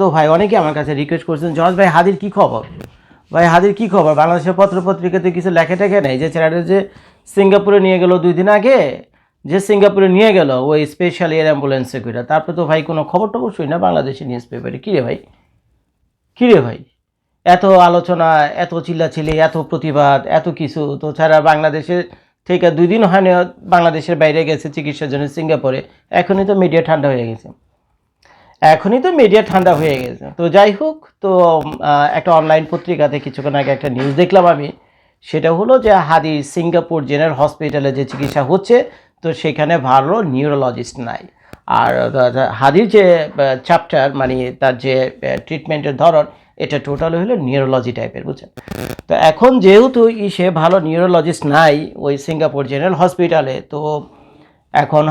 তো ভাই অনেকে আমার কাছে রিকোয়েস্ট করছেন, জজ ভাই, হাদির কি খবর? ভাই, হাদির কি খবর? বাংলাদেশের পত্র পত্রিকাতে কিছু লেখা টেখে নেই। যে ছেলেটা যে সিঙ্গাপুরে নিয়ে গেল দুই দিন আগে, যে সিঙ্গাপুরে নিয়ে গেল, ওই স্পেশাল এয়ার অ্যাম্বুলেন্সে করে তারপরে তো ভাই, কোনো খবর টবর শুই না বাংলাদেশি নিউজ পেপারে কী রে ভাই? কী রে ভাই? এত আলোচনা, এত চিল্লাচিল্লি, এত প্রতিবাদ, এত কিছু। তো ছাড়া বাংলাদেশের থেকে দুই দিন হয়নি, বাংলাদেশের বাইরে গেছে চিকিৎসার জন্য সিঙ্গাপুরে। এখনই তো মিডিয়া ঠান্ডা হয়ে গেছে। এখনই তো মিডিয়া ঠান্ডা হয়ে গেছে। তো যাই হোক, তো একটা অনলাইন পত্রিকাতে কিছুক্ষণ আগে একটা নিউজ দেখলাম আমি। সেটা হলো যে হাদি সিঙ্গাপুর জেনারেল হসপিটালে যে চিকিৎসা হচ্ছে, তো সেখানে ভালো নিউরোলজিস্ট নাই। আর হাদির যে চ্যাপ্টার মানে তার যে ট্রিটমেন্টের ধরন, এটা টোটাল হলো নিউরোলজি টাইপের বুঝছেন? তো এখন যেহেতু সে ভালো নিউরোলজিস্ট নাই ওই সিঙ্গাপুর জেনারেল হসপিটালে, তো এখন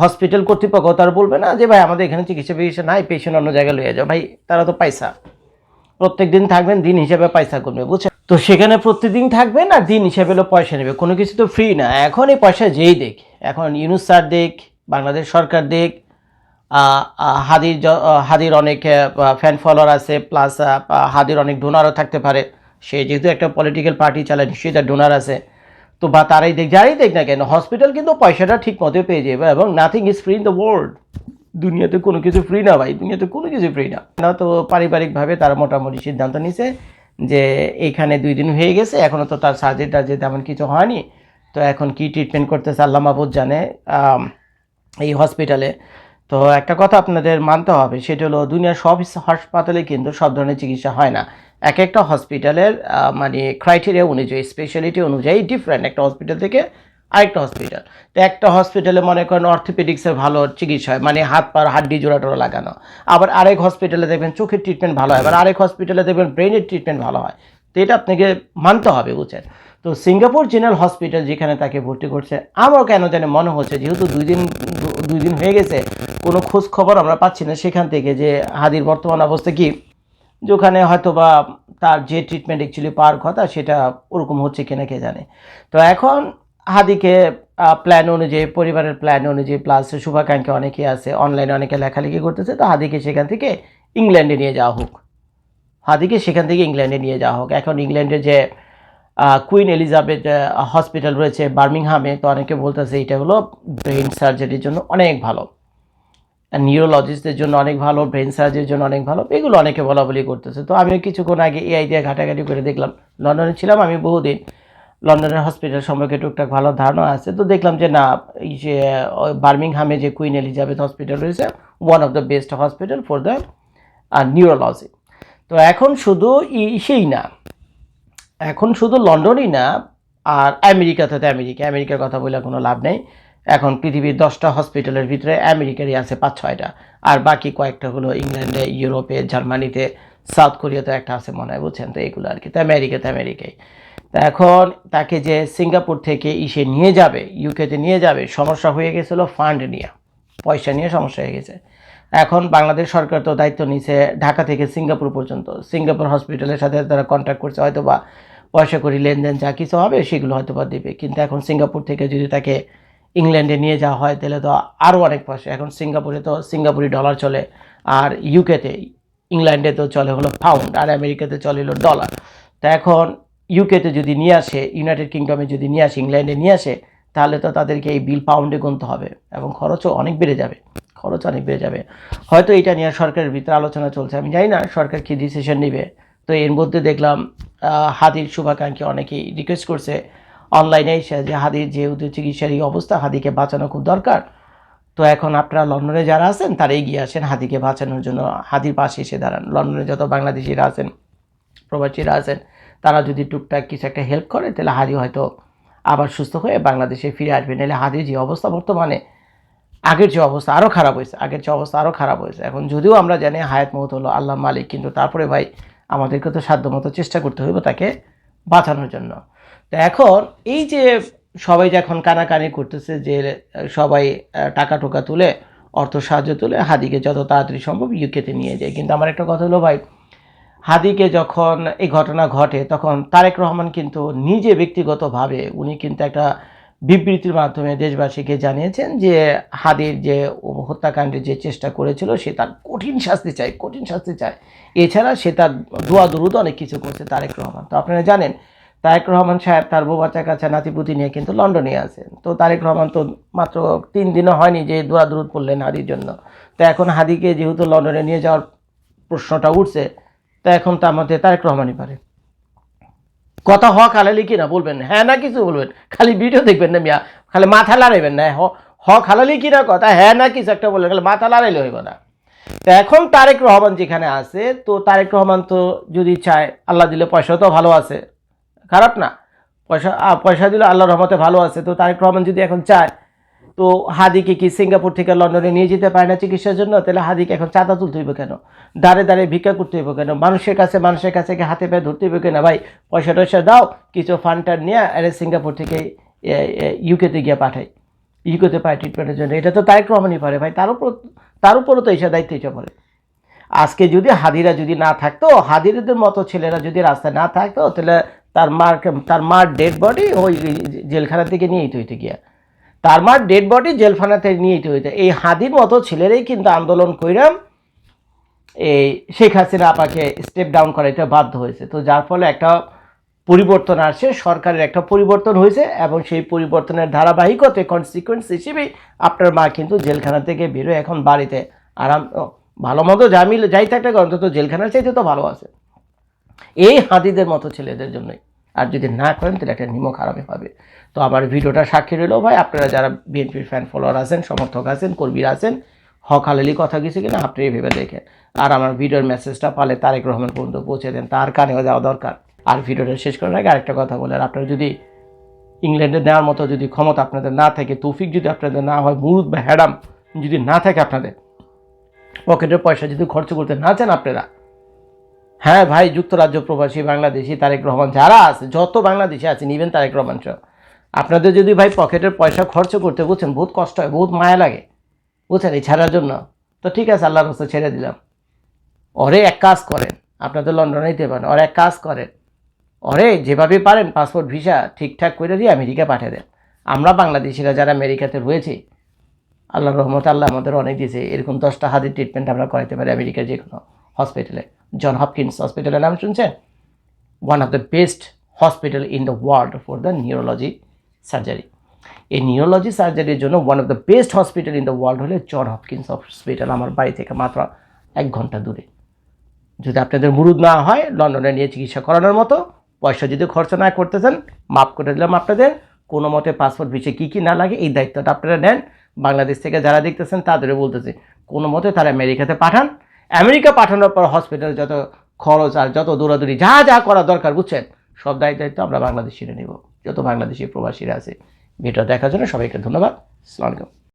হসপিটাল কর্তৃপক্ষ তার বলবে না যে, ভাই, আমাদের এখানে চিকিৎসা ফিকিৎসা নাই পেশেন্ট অন্য জায়গায় লয়ে যাও। ভাই, তারা তো পয়সা প্রত্যেক দিন থাকবেন, দিন হিসাবে পয়সা করবে বুঝছেন? তো সেখানে প্রতিদিন থাকবেন আর দিন হিসাবে হলো পয়সা নেবে। কোনো কিছু তো ফ্রি না। এখন এই পয়সা যেই দেখ, এখন ইউনুস স্যার দেখ, বাংলাদেশ সরকার দেখ হাদির হাদির অনেক ফ্যান ফলোয়ার আছে প্লাস হাদির অনেক ডোনারও থাকতে পারে। সে যেহেতু একটা পলিটিক্যাল পার্টি চালায়, নিশ্চয়ই তার ডোনার আছে। তো বা তারাই দেখ, যারাই দেখ না কেন হসপিটাল কিন্তু পয়সাটা ঠিক মতো পেয়ে যাবে এবং nothing is free in the world দুনিয়াতে কোনো কিছু ফ্রি না ভাই, দুনিয়াতে কোনো কিছু ফ্রি না। না তো পারিবারিকভাবে তারা মোটামুটি সিদ্ধান্ত নিছে যে এখানে দুই দিন হয়ে গেছে এখনও তো তার সার্জারি টার্জারি তেমন কিছু হয়নি। তো এখন কি ট্রিটমেন্ট করতেছে আল্লাহ মাহবুদ জানে এই হসপিটালে তো একটা কথা আপনাদের মানতে হবে, সেটা হলো দুনিয়ার সব হাসপাতালে কিন্তু সব ধরনের চিকিৎসা হয় না। এক একটা হসপিটালের মানে ক্রাইটেরিয়া অনুযায়ী স্পেশালিটি অনুযায়ী ডিফারেন্ট একটা হসপিটাল থেকে আরেকটা হসপিটাল তো একটা হসপিটালে মনে করেন অর্থোপেডিক্সের ভালো চিকিৎসা হয় মানে হাত পার হাড্ডি জোড়া টোড়া লাগানো। আবার আরেক হসপিটালে দেখবেন চোখের ট্রিটমেন্ট ভালো হয়, আবার আরেক হসপিটালে দেখবেন ব্রেনের ট্রিটমেন্ট ভালো হয়। তো এটা আপনাকে মানতে হবে, বুঝছেন? তো সিঙ্গাপুর জেনারেল হসপিটাল যেখানে তাকে ভর্তি করছে, আমার কেন জানি মনে হচ্ছে, যেহেতু দুই দিন দুই দিন হয়ে গেছে, কোনো খোঁজ খবর আমরা পাচ্ছি না সেখান থেকে যে হাদির বর্তমান অবস্থা কি। যে ওখানে হয়তো বা তার যে ট্রিটমেন্ট অ্যাকচুয়ালি পাওয়ার কথা সেটা ওরকম হচ্ছে কিনা কে জানে। তো এখন হাদিকে প্ল্যান অনুযায়ী, পরিবারের প্ল্যান অনুযায়ী প্লাস শুভাকাঙ্ক্ষী অনেকে আছে অনলাইনে অনেকে লেখালেখি করতেছে, তো হাদিকে সেখান থেকে ইংল্যান্ডে নিয়ে যাওয়া হোক। হাদিকে সেখান থেকে ইংল্যান্ডে নিয়ে যাওয়া হোক। এখন ইংল্যান্ডে যে কুইন এলিজাবেথ হসপিটাল রয়েছে বার্মিংহামে তো অনেকে বলতেছে এটা হলো ব্রেন সার্জারির জন্য অনেক ভালো। নিউরোলজিস্টদের জন্য অনেক ভালো ব্রেন সার্জারির জন্য অনেক ভালো, এগুলো অনেকে বলা বলি করতেছে। তো আমিও কিছুক্ষণ আগে এআই দিয়ে ঘাটাঘাটি করে দেখলাম। লন্ডনে ছিলাম আমি বহুদিন। লন্ডনের হসপিটাল সম্পর্কে টুকটাক ভালো ধারণা আছে। তো দেখলাম যে, না, এই যে বার্মিংহামে যে কুইন এলিজাবেথ হসপিটাল রয়েছে one of the best hospital for the neurology তো এখন শুধু সেই না। এখন শুধু লন্ডনই না, আর আমেরিকাতে তো আমেরিকা। আমেরিকার কথা বলে কোনো লাভ নেই। এখন পৃথিবীর দশটা হসপিটালের ভিতরে আমেরিকারই আছে পাঁচ, ছয়টা। আর বাকি কয়েকটা হলো ইংল্যান্ডে, ইউরোপে, জার্মানিতে, সাউথ কোরিয়াতে একটা আছে মনে হয়, বুঝছেন তো? এগুলো আর কি। তো আমেরিকাতে, আমেরিকায়। তা এখন তাকে যে সিঙ্গাপুর থেকে ইসে নিয়ে যাবে, ইউকেতে নিয়ে যাবে, সমস্যা হয়ে গেছিল ফান্ড নিয়ে। পয়সা নিয়ে সমস্যা হয়ে গেছে। এখন বাংলাদেশ সরকার তো দায়িত্ব নিছে ঢাকা থেকে সিঙ্গাপুর পর্যন্ত। সিঙ্গাপুর হসপিটালের সাথে তারা কন্ট্যাক্ট করছে হয়তো বা পয়সা করি লেনদেন যা কিছু হবে সেগুলো হয়তো বা দেবে। কিন্তু এখন সিঙ্গাপুর থেকে যদি তাকে ইংল্যান্ডে নিয়ে যাওয়া হয়, তাহলে তো আরও অনেক পয়সা। এখন সিঙ্গাপুরে তো সিঙ্গাপুরি ডলার চলে, আর ইউকেতে ইংল্যান্ডে তো চলে হলো পাউন্ড আর আমেরিকাতে চলে হলো ডলার তা এখন ইউকেতে যদি নিয়ে আসে ইউনাইটেড কিংডমে যদি নিয়ে আসে, ইংল্যান্ডে নিয়ে আসে, তাহলে তো তাদেরকে এই বিল পাউন্ডে গুনতে হবে, এবং খরচও অনেক বেড়ে যাবে, খরচ অনেক বেড়ে যাবে। হয়তো এটা নিয়ে সরকারের ভিতরে আলোচনা চলছে, আমি জানি না, সরকার কী ডিসিশন নেবে। তো এর মধ্যে দেখলাম হাদির শুভাকাঙ্ক্ষী অনেকেই রিকোয়েস্ট করছে অনলাইনে যে হাদির যেহেতু চিকিৎসার এই অবস্থা, হাদিকে বাঁচানো খুব দরকার। তো এখন আপনারা লন্ডনে যারা আছেন, তারা এগিয়ে আসেন হাদিকে বাঁচানোর জন্য। হাদির পাশে এসে দাঁড়ান। লন্ডনে যত বাংলাদেশিরা আছেন, প্রবাসীরা আছেন, তারা যদি টুকটাক কিছু একটা হেল্প করে, তাহলে হাদি হয়তো আবার সুস্থ হয়ে বাংলাদেশে ফিরে আসবে। নাহলে হাদির যে অবস্থা বর্তমানে, আগের যে অবস্থা আরও খারাপ হয়েছে, আগের যে অবস্থা আরও খারাপ হয়েছে। এখন যদিও আমরা জানি হায়াত মহত হলো আল্লাহ মালিক, কিন্তু তারপরে ভাই আমাদেরকে তো সাধ্যমতো চেষ্টা করতে হবে তাকে বাঁচানোর জন্য। তো এখন এই যে সবাই যে এখন কানাকানি করতেছে যে সবাই টাকা টোকা তুলে, অর্থ সাহায্য তুলে হাদিকে যত তাড়াতাড়ি সম্ভব ইউকেতে নিয়ে যায়। কিন্তু আমার একটা কথা হলো ভাই, হাদিকে যখন এই ঘটনা ঘটে, তখন তারেক রহমান কিন্তু নিজে ব্যক্তিগতভাবে উনি কিন্তু একটা বিবৃতির মাধ্যমে দেশবাসীকে জানিয়েছেন যে, হাদির যে হত্যাকাণ্ডের যে চেষ্টা করেছিল, সে তার কঠিন শাস্তি চায়, কঠিন শাস্তি চায়। এছাড়া সে তার দোয়া দুরুদ অনেক কিছু করছে তারেক রহমান। তো আপনারা জানেন তারেক রহমান সাহেব তার বউ বাচ্চা কাছে নাতিপুতি নিয়ে কিন্তু লন্ডনে আছেন। তো তারেক রহমান তো মাত্র তিন দিনও হয়নি যে দোয়া দুরুদ পড়লেন হাদির জন্য। তো এখন হাদিকে যেহেতু লন্ডনে নিয়ে যাওয়ার প্রশ্নটা উঠছে, তা এখন তার মধ্যে তারেক রহমানই পারে। কথা হক হালালি কিনা বলবেন হ্যাঁ না, কিছু বলবেন। খালি ভিডিও দেখবেন না মিয়া। খালি মাথা লাড়াইবেন না। হক হালালি কিনা কথা। হ্যাঁ না, কিছু একটা বলবেন। খালি মাথা লাড়াইলে হইব না। তো এখন তারেক রহমান যেখানে আছে, তো তারেক রহমান তো যদি চায়, আল্লাহ দিলে পয়সা তো ভালো আছে। খারাপ না। পয়সা পয়সা দিলে আল্লাহ রহমতে ভালো আছে। তো তারেক রহমান যদি এখন চায়, তো হাদিকে কি সিঙ্গাপুর থেকে লন্ডনে নিয়ে যেতে পারে না চিকিৎসার জন্য? তাহলে হাদিকে এখন চাঁদা তুলতে হইব কেন? দাঁড়ে দাঁড়ে ভিক্ষা করতে হইব কেন? মানুষের কাছে মানুষের কাছে কি হাতে পায়ে ধরতে হইব কেন? ভাই, পয়সা টয়সা দাও, কিছু ফান্ড টান্ড নিয়ে আরে সিঙ্গাপুর থেকে ইউকেতে গিয়ে পাঠাই। ইউকেতে পায় ট্রিটমেন্টের জন্য। এটা তো তারেক রহমানই পারে ভাই। তার উপর তার উপরও তো এসে দায়িত্ব এসে পড়ে আজকে যদি হাদিরা যদি না থাকতো হাদিরদের মতো ছেলেরা যদি রাস্তায় না থাকতো, তাহলে তার মার তার মার ডেড বডি ওই জেলখানা থেকে নিয়ে যেতে হইতে গিয়া। তার মার ডেড বডি জেলখানা থেকে নিয়ে যেতে হইতে। এই হাদির মতো ছেলেরাই কিন্তু আন্দোলন কইরাম এই শেখ হাসিনা আপাকে স্টেপ ডাউন করাইতে বাধ্য হয়েছে। তো যার ফলে একটা পরিবর্তন আসছে, সরকারের একটা পরিবর্তন হয়েছে এবং সেই পরিবর্তনের ধারাবাহিকতে কনসিকুয়েন্স হিসেবে আপনার মা কিন্তু জেলখানা থেকে বেরোয় এখন বাড়িতে। আরাম ভালো মতো জামিল যাই থাকলে অন্তত জেলখানার চাইতে তো ভালো আছে। এই হাদিদের মতো ছেলেদের জন্যই। আর যদি না করেন, তাহলে একটা নিমক হারামে হবে তো আমার ভিডিওটা সাক্ষী রইল ভাই, আপনারা যারা বিএনপির ফ্যান ফলোয়ার আছেন, সমর্থক আছেন, কর্মীরা আছেন, হক হালালি কথা কিছু কিনা, আপনি ভেবে দেখেন। আর আমার ভিডিওর মেসেজটা পালে তারেক রহমান পর্যন্ত পৌঁছে দেন, তার কানেও যাওয়া দরকার। আর ভিডিওটা শেষ করার আগে আরেকটা কথা বলেন আপনারা যদি ইংল্যান্ডে নেওয়ার মতো যদি ক্ষমতা আপনাদের না থাকে, তৌফিক যদি আপনাদের না হয়, মুরুদ বা হ্যাডাম যদি না থাকে আপনাদের, পকেটের পয়সা যদি খরচ করতে না চান আপনারা হ্যাঁ ভাই, যুক্তরাজ্য প্রবাসী, বাংলাদেশি তারেক রহমান যারা আছে, যত বাংলাদেশি আছে, নিবেন তারেক রহমান সহ আপনাদের যদি ভাই পকেটের পয়সা খরচ করতে বুঝছেন বহুত কষ্ট হয়, বহুত মায়া লাগে। বুঝছেন? এই ছাড়ার জন্য। তো ঠিক আছে, আল্লাহর রাস্তা ছেড়ে দিলাম। ওরে এক কাজ করেন আপনাদের লন্ডনে দিতে পারেন ওর এক কাজ করেন। ওরে যেভাবে পারেন, পাসপোর্ট, ভিসা ঠিকঠাক করে দিয়ে আমেরিকা পাঠিয়ে দেন। আমরা বাংলাদেশিরা যারা আমেরিকাতে রয়েছি আল্লাহ রহমত আল্লাহ আমাদের অনেক দিয়েছে, এরকম দশটা হাতের ট্রিটমেন্ট আমরা করাইতে পারি আমেরিকার যে কোনো হসপিটালে জন হপকিন্স হসপিটালের নাম শুনছেন? One of the best hospital in the world for the neurology surgery এই নিউরোলজি সার্জারির জন্য one of the best hospital in the world হলে জন হপকিন্স হসপিটাল আমার বাড়ি থেকে মাত্র এক ঘণ্টা দূরে। যদি আপনাদের মুরুদ না হয়, লন্ডনে নিয়ে চিকিৎসা করানোর মতো, পয়সা যদি খরচা না করতেছেন, মাফ করে দিলাম আপনাদের, কোনো মতে পাসপোর্ট ভিসে কী কী না লাগে, এই দায়িত্বটা আপনারা নেন। বাংলাদেশ থেকে যারা দেখতেছেন, তাদেরও বলতেছে, কোনো মতে তারা আমেরিকাতে পাঠান আমেরিকা পাঠানোর পর হসপিটাল যত খরচ আর যত দৌড়াদৌড়ি, যা যা করা দরকার, বুঝছেন? সব দায়িত্ব দায়িত্ব আমরা বাংলাদেশিরা নেব। যত বাংলাদেশি প্রবাসীরা আছে ভিডিও দেখার জন্য সবাইকে ধন্যবাদ। আলাইকুম।